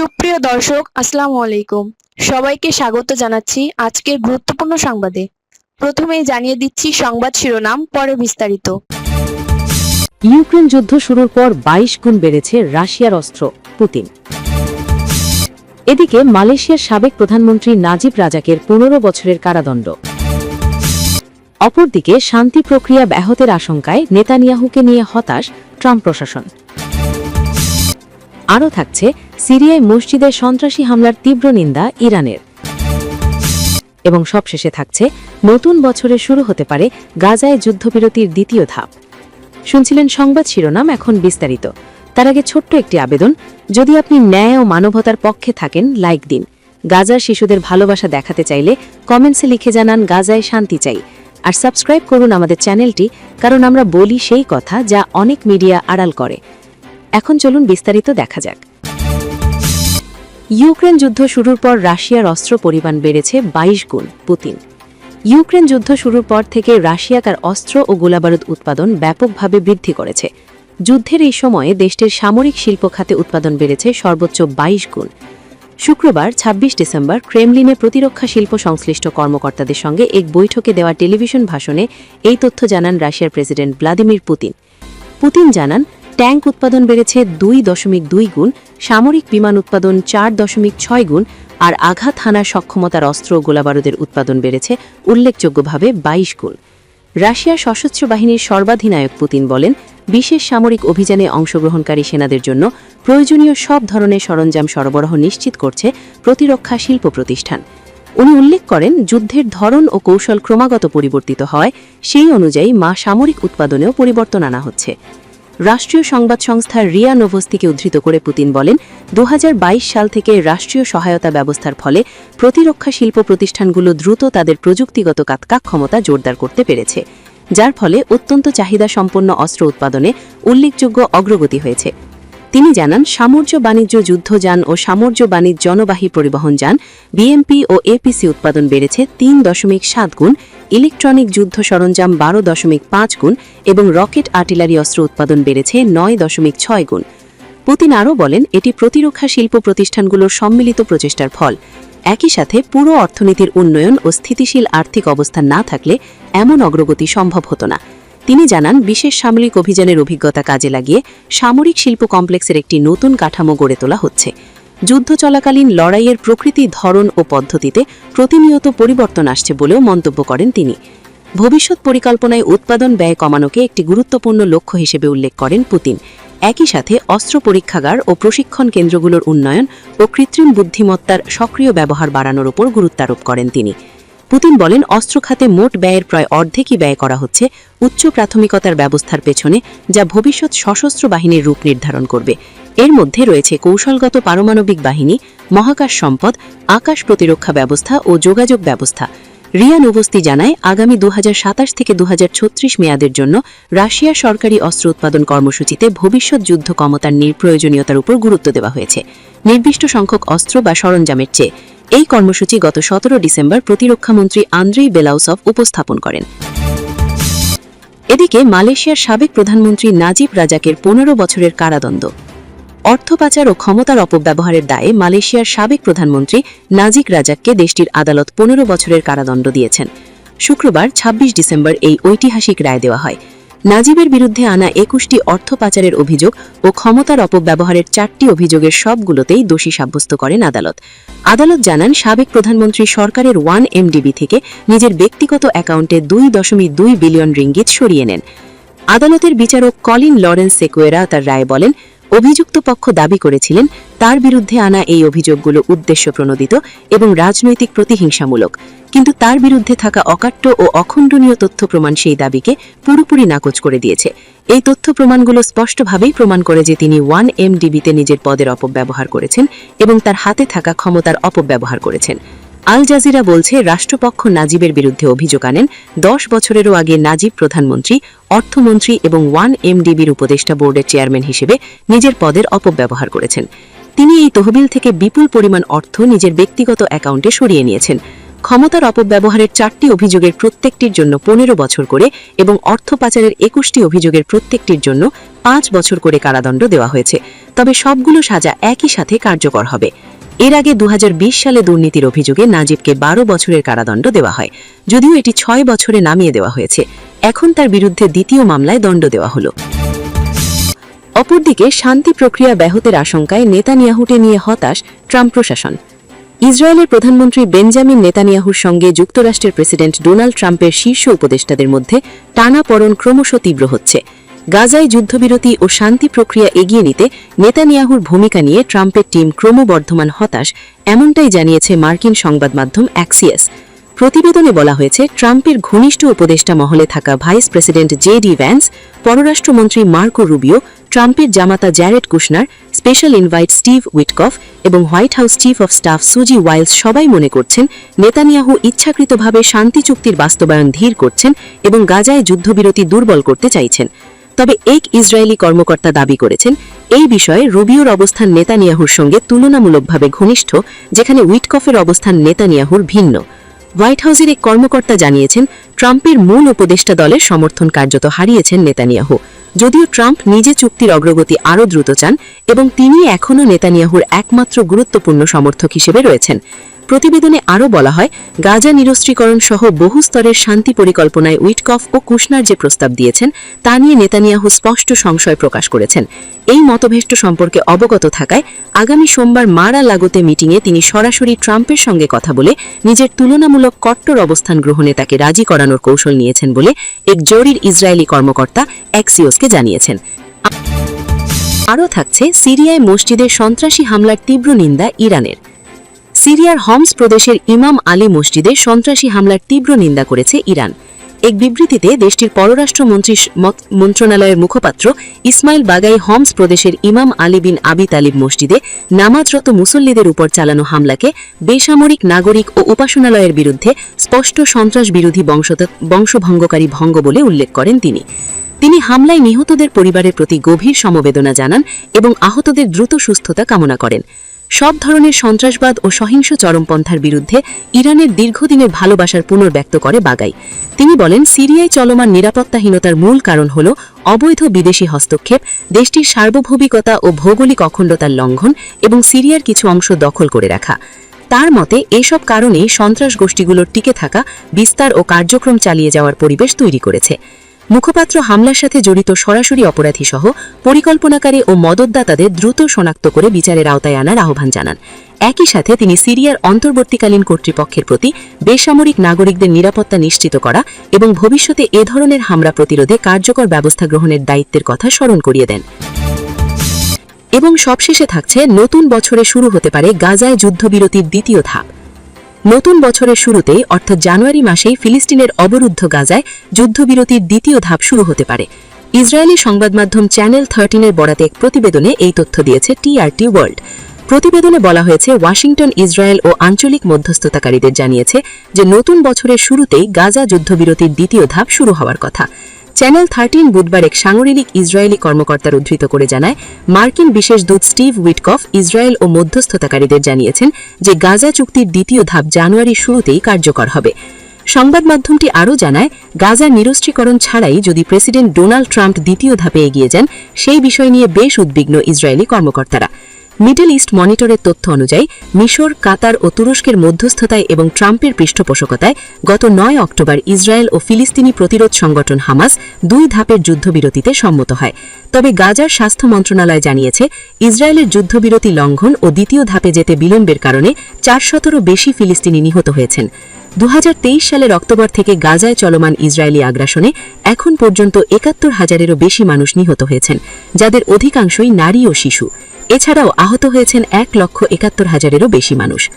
সুপ্রিয় দর্শক, আসসালামু আলাইকুম। সবাইকে স্বাগত জানাচ্ছি আজকের গুরুত্বপূর্ণ সংবাদে। প্রথমেই জানিয়ে দিচ্ছি সংবাদ শিরোনাম, পরে বিস্তারিত। ইউক্রেন যুদ্ধ শুরুর পর ২২ গুণ বেড়েছে রাশিয়ার অস্ত্র, পুতিন। এদিকে মালয়েশিয়ার সাবেক প্রধানমন্ত্রী নাজিব রাজাকের পনেরো বছরের কারাদণ্ড। অপরদিকে শান্তি প্রক্রিয়া ব্যাহতের আশঙ্কায় নেতানিয়াহুকে নিয়ে হতাশ ট্রাম্প প্রশাসন। আরও থাকছে সিরিয়ায় মসজিদে সন্ত্রাসী হামলার তীব্র নিন্দা ইরানের। এবং সবশেষে থাকছে নতুন বছরে শুরু হতে পারে গাজায় যুদ্ধবিরতির দ্বিতীয় ধাপ। শুনছিলেন সংবাদ শিরোনাম এখন বিস্তারিত। তার আগে ছোট্ট একটি আবেদন, যদি আপনি ন্যায় ও মানবতার পক্ষে থাকেন, লাইক দিন। গাজার শিশুদের ভালোবাসা দেখাতে চাইলে কমেন্টসে লিখে জানান, গাজায় শান্তি চাই। আর সাবস্ক্রাইব করুন আমাদের চ্যানেলটি, কারণ আমরা বলি সেই কথা যা অনেক মিডিয়া আড়াল করে। এখন চলুন বিস্তারিত দেখা যাক। ইউক্রেন যুদ্ধ শুরুর পর রাশিয়ার অস্ত্র পরিমাণ বেড়েছে ২২ গুণ পুতিন। ইউক্রেন যুদ্ধ শুরুর পর থেকে রাশিয়া তার অস্ত্র ও গোলাবারুদ উৎপাদন ব্যাপকভাবে বৃদ্ধি করেছে। যুদ্ধের এই সময়ে দেশটির সামরিক শিল্প খাতে উৎপাদন বেড়েছে সর্বোচ্চ ২২ গুণ। শুক্রবার ২৬ ডিসেম্বর, ক্রেমলিনে প্রতিরক্ষা শিল্প সংশ্লিষ্ট কর্মকর্তাদের সঙ্গে এক বৈঠকে দেওয়া টেলিভিশন ভাষণে এই তথ্য জানান রাশিয়ার প্রেসিডেন্ট ভ্লাদিমির পুতিন। পুতিন জানান ট্যাঙ্ক উৎপাদন বেড়েছে দুই দশমিক দুই গুণ, সামরিক বিমান উৎপাদন চার দশমিক ছয় গুণ, আর আঘাত হানার সক্ষমতার অস্ত্র গোলাবারুদের উৎপাদন বেড়েছে উল্লেখযোগ্যভাবে ২২ গুণ। রাশিয়ার সশস্ত্র বাহিনীর সর্বাধিনায়ক পুতিন বলেন, বিশেষ সামরিক অভিযানে অংশগ্রহণকারী সেনাদের জন্য প্রয়োজনীয় সব ধরনের সরঞ্জাম সরবরাহ নিশ্চিত করছে প্রতিরক্ষা শিল্প প্রতিষ্ঠান। উনি উল্লেখ করেন, যুদ্ধের ধরন ও কৌশল ক্রমাগত পরিবর্তিত হয় সেই অনুযায়ী মা সামরিক উৎপাদনেও পরিবর্তন আনা হচ্ছে। রাষ্ট্রীয় সংবাদ সংস্থা রিয়া নোভস্তিকে উদ্ধৃত করে পুতিন বলেন দু হাজার বাইশ সাল থেকে রাষ্ট্রীয় সহায়তা ব্যবস্থার ফলে প্রতিরক্ষা শিল্প প্রতিষ্ঠানগুলো দ্রুত তাদের প্রযুক্তিগত কাতকাক ক্ষমতা জোরদার করতে পেরেছে, যার ফলে অত্যন্ত চাহিদা সম্পন্ন অস্ত্র উৎপাদনে উল্লেখযোগ্য অগ্রগতি হয়েছে। তিনি জানান সামর্য বাণিজ্য যুদ্ধযান ও সামর্য বাণিজ্য জনবাহী পরিবহন যান, বিএমপি ও এপিসি উৎপাদন বেড়েছে তিন দশমিক সাত গুণ ইলেকট্রনিক যুদ্ধ সরঞ্জাম বারো দশমিক পাঁচ গুণ এবং রকেট আর্টিলারি অস্ত্র উৎপাদন বেড়েছে নয় দশমিক ছয় গুণ। পুতিন আরও বলেন, এটি প্রতিরক্ষা শিল্প প্রতিষ্ঠানগুলোর সম্মিলিত প্রচেষ্টার ফল। একই সাথে পুরো অর্থনীতির উন্নয়ন ও স্থিতিশীল আর্থিক অবস্থা না থাকলে এমন অগ্রগতি সম্ভব হতো না। তিনি জানান, বিশেষ সামরিক অভিযানের অভিজ্ঞতা কাজে লাগিয়ে সামরিক শিল্প কমপ্লেক্সের একটি নতুন কাঠামো গড়ে তোলা হচ্ছে। যুদ্ধ চলাকালীন লড়াইয়ের প্রকৃতি, ধরন ও পদ্ধতিতে প্রতিনিয়ত পরিবর্তন আসছে বলেও মন্তব্য করেন তিনি। ভবিষ্যৎ পরিকল্পনায় উৎপাদন ব্যয় কমানোকে একটি গুরুত্বপূর্ণ লক্ষ্য হিসেবে উল্লেখ করেন পুতিন। একই সাথে অস্ত্র পরীক্ষাগার ও প্রশিক্ষণ কেন্দ্রগুলোর উন্নয়ন ও কৃত্রিম বুদ্ধিমত্তার সক্রিয় ব্যবহার বাড়ানোর উপর গুরুত্বারোপ করেন তিনি। পুতিন বলেন, অস্ত্র খাতে মোট ব্যয়ের প্রায় অর্ধেকই ব্যয় করা হচ্ছে উচ্চ প্রাথমিকতার ব্যবস্থার পেছনে, যা ভবিষ্যৎ সশস্ত্র বাহিনীর রূপ নির্ধারণ করবে। এর মধ্যে রয়েছে কৌশলগত পারমাণবিক বাহিনী, মহাকাশ সম্পদ, আকাশ প্রতিরক্ষা ব্যবস্থা ও যোগাযোগ ব্যবস্থা। রিয়া নোভস্তি জানায়, আগামী দু হাজার সাতাশ থেকে দু হাজার ছত্রিশ মেয়াদের জন্য রাশিয়ার সরকারি অস্ত্র উৎপাদন কর্মসূচিতে ভবিষ্যৎ যুদ্ধ ক্ষমতার নির্প্রয়োজনীয়তার উপর গুরুত্ব দেওয়া হয়েছে। নির্দিষ্ট সংখ্যক অস্ত্র বা সরঞ্জামের চেয়ে এই কর্মসূচি গত সতেরো ডিসেম্বর প্রতিরক্ষামন্ত্রী আন্দ্রেই বেলাউসভ উপস্থাপন করেন। এদিকে মালয়েশিয়ার সাবেক প্রধানমন্ত্রী নাজিব রাজাকের পনেরো বছরের কারাদণ্ড। অর্থ পাচার ও ক্ষমতার অপব্যবহারের দায়ে মালয়েশিয়ার সাবেক প্রধানমন্ত্রী নাজিক রাজাককে দেশটির আদালত পনেরো বছরের কারাদণ্ড দিয়েছেন। শুক্রবার ২৬ ডিসেম্বর এই ঐতিহাসিক রায় দেওয়া হয়। নাজিবের বিরুদ্ধে আনা একুশটি অর্থ পাচারের অভিযোগ ও ক্ষমতার অপব্যবহারের চারটি অভিযোগের সবগুলোতেই দোষী সাব্যস্ত করেন আদালত। আদালত জানান, সাবেক প্রধানমন্ত্রী সরকারের ওয়ান এমডিবি থেকে নিজের ব্যক্তিগত অ্যাকাউন্টে দুই দশমিক দুই বিলিয়ন রিঙ্গিত সরিয়ে নেন। আদালতের বিচারক কলিন লরেন্স সেকুয়েরা তার রায় বলেন অভিযুক্ত পক্ষ দাবি করেছিলেন তার বিরুদ্ধে আনা এই অভিযোগগুলো উদ্দেশ্য প্রণোদিত এবং রাজনৈতিক প্রতিহিংসামূলক। কিন্তু তার বিরুদ্ধে থাকা অকাট্য ও অখণ্ডনীয় তথ্য প্রমাণ সেই দাবিকে পুরোপুরি নাকচ করে দিয়েছে। এই তথ্য প্রমাণগুলো স্পষ্টভাবেই প্রমাণ করে যে তিনি ওয়ান এমডিবিতে নিজের পদের অপব্যবহার করেছেন এবং তার হাতে থাকা ক্ষমতার অপব্যবহার করেছেন। আল জাজিরা বলছে, রাষ্ট্রপক্ষ নাজিবের বিরুদ্ধে অভিযোগ আনেন, দশ বছরেরও আগে নাজিব প্রধানমন্ত্রী, অর্থমন্ত্রী এবং ওয়ান এমডিবির উপদেষ্টা বোর্ডের চেয়ারম্যান হিসেবে নিজের পদের অপব্যবহার করেছেন। তিনি এই তহবিল থেকে বিপুল পরিমাণ অর্থ নিজের ব্যক্তিগত অ্যাকাউন্টে সরিয়ে নিয়েছেন। ক্ষমতার অপব্যবহারের চারটি অভিযোগের প্রত্যেকটির জন্য পনেরো বছর করে এবং অর্থ পাচারের একুশটি অভিযোগের প্রত্যেকটির জন্য পাঁচ বছর করে কারাদণ্ড দেওয়া হয়েছে। তবে সবগুলো সাজা একই সাথে কার্যকর হবে। এর আগে দু হাজার বিশ সালে দুর্নীতির অভিযোগে নাজিবকে বারো বছরের কারাদণ্ড দেওয়া হয়, যদিও এটি ছয় বছরে নামিয়ে দেওয়া হয়েছে। এখন তার বিরুদ্ধে দ্বিতীয় মামলায় দণ্ড দেওয়া হলো। অপরদিকে শান্তি প্রক্রিয়া ব্যাহতের আশঙ্কায় নেতানিয়াহুটে নিয়ে হতাশ ট্রাম্প প্রশাসন। ইসরায়েলের প্রধানমন্ত্রী বেঞ্জামিন নেতানিয়াহুর সঙ্গে যুক্তরাষ্ট্রের প্রেসিডেন্ট ডোনাল্ড ট্রাম্পের শীর্ষ উপদেষ্টাদের মধ্যে টানাপড়ন ক্রমশ তীব্র হচ্ছে। গাজায় যুদ্ধবিরতি ও শান্তি প্রক্রিয়া এগিয়ে নিতে নেতানিয়াহুর ভূমিকা নিয়ে ট্রাম্পের টিম ক্রমবর্ধমান হতাশ, এমনটাই জানিয়েছে মার্কিন সংবাদ মাধ্যম অ্যাক্সিয়াস। প্রতিবেদনে বলা হয়েছে, ট্রাম্পের ঘনিষ্ঠ উপদেষ্টা মহলে থাকা vice president J D Vance, পররাষ্ট্রমন্ত্রী মার্কো রুবিও, ট্রাম্পের জামাতা Jared Kushner, special invite Steve Witkoff এবং White House chief of staff Susie Wiles সবাই মনে করছেন নেতানিয়াহু ইচ্ছাকৃতভাবে শান্তি চুক্তির বাস্তবায়ন ধীর করছেন এবং গাজায় যুদ্ধবিরতি দুর্বল করতে চাইছেন। তবে এক ইসরায়েলি কর্মকর্তা দাবি করেছেন, এই বিষয়ে রুবিওর অবস্থান নেতানিয়াহুর সঙ্গে তুলনামূলকভাবে ঘনিষ্ঠ, যেখানে উইটকফের অবস্থান নেতানিয়াহুর ভিন্ন। হোয়াইট হাউসের এক কর্মকর্তা জানিয়েছেন, ট্রাম্পের মূল উপদেষ্টা দলের সমর্থন কার্যত হারিয়েছেন নেতানিয়াহু। যদিও ট্রাম্প নিজে চুক্তির অগ্রগতি আরও দ্রুত চান, এবং তিনি এখনও নেতানিয়াহুর একমাত্র গুরুত্বপূর্ণ সমর্থক হিসেবে রয়েছেন। প্রতিবেদনে আরও বলা হয়, গাজা নিরস্ত্রীকরণ সহ বহু স্তরের শান্তি পরিকল্পনায় উইটকফ ও কুশনার যে প্রস্তাব দিয়েছেন, তা নিয়ে নেতানিয়াহু স্পষ্ট সংশয় প্রকাশ করেছেন। এই মতভেষ্ট সম্পর্কে অবগত থাকায় আগামী সোমবার মারা লাগোতে মিটিংয়ে তিনি সরাসরি ট্রাম্পের সঙ্গে কথা বলে নিজের তুলনামূলক কট্টর অবস্থান গ্রহণে তাকে রাজি করানোর কৌশল নিয়েছেন বলে এক জরির ইসরায়েলি কর্মকর্তা অ্যাক্সিওসকে জানিয়েছেন। আরও থাকছে, সিরিয়ায় মসজিদে সন্ত্রাসী হামলার তীব্র নিন্দা ইরানের। সিরিয়ার হমস প্রদেশের ইমাম আলী মসজিদে সন্ত্রাসী হামলার তীব্র নিন্দা করেছে ইরান। এক বিবৃতিতে দেশটির পররাষ্ট্রমন্ত্রী মন্ত্রণালয়ের মুখপাত্র ইসমাইল বাগাই হমস প্রদেশের ইমাম আলী বিন আবি তালিব মসজিদে নামাজরত মুসল্লিদের উপর চালানো হামলাকে বেসামরিক নাগরিক ও উপাসনালয়ের বিরুদ্ধে স্পষ্ট সন্ত্রাস বিরোধী বংশভঙ্গকারী ভঙ্গ বলে উল্লেখ করেন তিনি। তিনি হামলায় নিহতদের পরিবারের প্রতি গভীর সমবেদনা জানান এবং আহতদের দ্রুত সুস্থতা কামনা করেন। সব ধরনের সন্ত্রাসবাদ ও সহিংস চরমপন্থার বিরুদ্ধে ইরানের দীর্ঘদিনের ভালোবাসার পুনর্ব্যক্ত করে বাগাই। তিনি বলেন, সিরিয়ায় চলমান নিরাপত্তাহীনতার মূল কারণ হল অবৈধ বিদেশি হস্তক্ষেপ, দেশটির সার্বভৌমিকতা ও ভৌগোলিক অখণ্ডতার লঙ্ঘন এবং সিরিয়ার কিছু অংশ দখল করে রাখা। তার মতে, এসব কারণেই সন্ত্রাস গোষ্ঠীগুলোর টিকে থাকা, বিস্তার ও কার্যক্রম চালিয়ে যাওয়ার পরিবেশ তৈরি করেছে। মুখপাত্র হামলার সাথে জড়িত সরাসরি অপরাধী সহ পরিকল্পনাকারী ও মদতদাতাদের দ্রুত শনাক্ত করে বিচারের আওতায় আনার আহ্বান জানান। একই সাথে তিনি সিরিয়ার অন্তর্বর্তীকালীন কর্তৃপক্ষের প্রতি বেসামরিক নাগরিকদের নিরাপত্তা নিশ্চিত করা এবং ভবিষ্যতে এ ধরনের হামলা প্রতিরোধে কার্যকর ব্যবস্থা গ্রহণের দায়িত্বের কথা স্মরণ করিয়ে দেন। এবং সবশেষে থাকছে নতুন বছরে শুরু হতে পারে গাজায় যুদ্ধবিরতির দ্বিতীয় ধাপ। নতুন বছরের শুরুতেই অর্থাৎ জানুয়ারি মাসেই ফিলিস্তিনের অবরুদ্ধ গাজায় যুদ্ধবিরতির দ্বিতীয় ধাপ শুরু হতে পারে। ইসরায়েলি সংবাদ মাধ্যম চ্যানেল থার্টিনের বরাতে এক প্রতিবেদনে এই তথ্য দিয়েছে টিআরটি ওয়ার্ল্ড। প্রতিবেদনে বলা হয়েছে, ওয়াশিংটন, ইসরায়েল ও আঞ্চলিক মধ্যস্থতাকারীদের জানিয়েছে যে, নতুন বছরের শুরুতেই গাজা যুদ্ধবিরতির দ্বিতীয় ধাপ শুরু হওয়ার কথা। চ্যানেল থার্টিন বুধবার এক সাংগঠনিক ইসরায়েলি কর্মকর্তার উদ্ধৃত করে জানায়, মার্কিন বিশেষ দূত স্টিভ উইটকফ ইসরায়েল ও মধ্যস্থতাকারীদের জানিয়েছেন যে গাজা চুক্তির দ্বিতীয় ধাপ জানুয়ারির শুরুতেই কার্যকর হবে। সংবাদ মাধ্যমটি আরও জানায়, গাজা নিরস্ত্রীকরণ ছাড়াই যদি প্রেসিডেন্ট ডোনাল্ড ট্রাম্প দ্বিতীয় ধাপে এগিয়ে যান, সেই বিষয় নিয়ে বেশ উদ্বিগ্ন ইসরায়েলি কর্মকর্তারা। মিডল ইস্ট মনিটরের তথ্য অনুযায়ী, মিশর, কাতার ও তুরস্কের মধ্যস্থতায় এবং ট্রাম্পের পৃষ্ঠপোষকতায় গত নয় অক্টোবর ইসরায়েল ও ফিলিস্তিনি প্রতিরোধ সংগঠন হামাস দুই ধাপের যুদ্ধবিরতিতে সম্মত হয়। তবে গাজার স্বাস্থ্য মন্ত্রণালয় জানিয়েছে, ইসরায়েলের যুদ্ধবিরতি লঙ্ঘন ও দ্বিতীয় ধাপে যেতে বিলম্বের কারণে চারশতেরও বেশি ফিলিস্তিনি নিহত হয়েছেন। দু হাজার তেইশ সালের অক্টোবর থেকে গাজায় চলমান ইসরায়েলি আগ্রাসনে এখন পর্যন্ত একাত্তর হাজারেরও বেশি মানুষ নিহত হয়েছেন, যাদের অধিকাংশই নারী ও শিশু। এছাড়াও আহত হয়েছেন এক লক্ষ একাত্তর হাজারেরও বেশি মানুষ।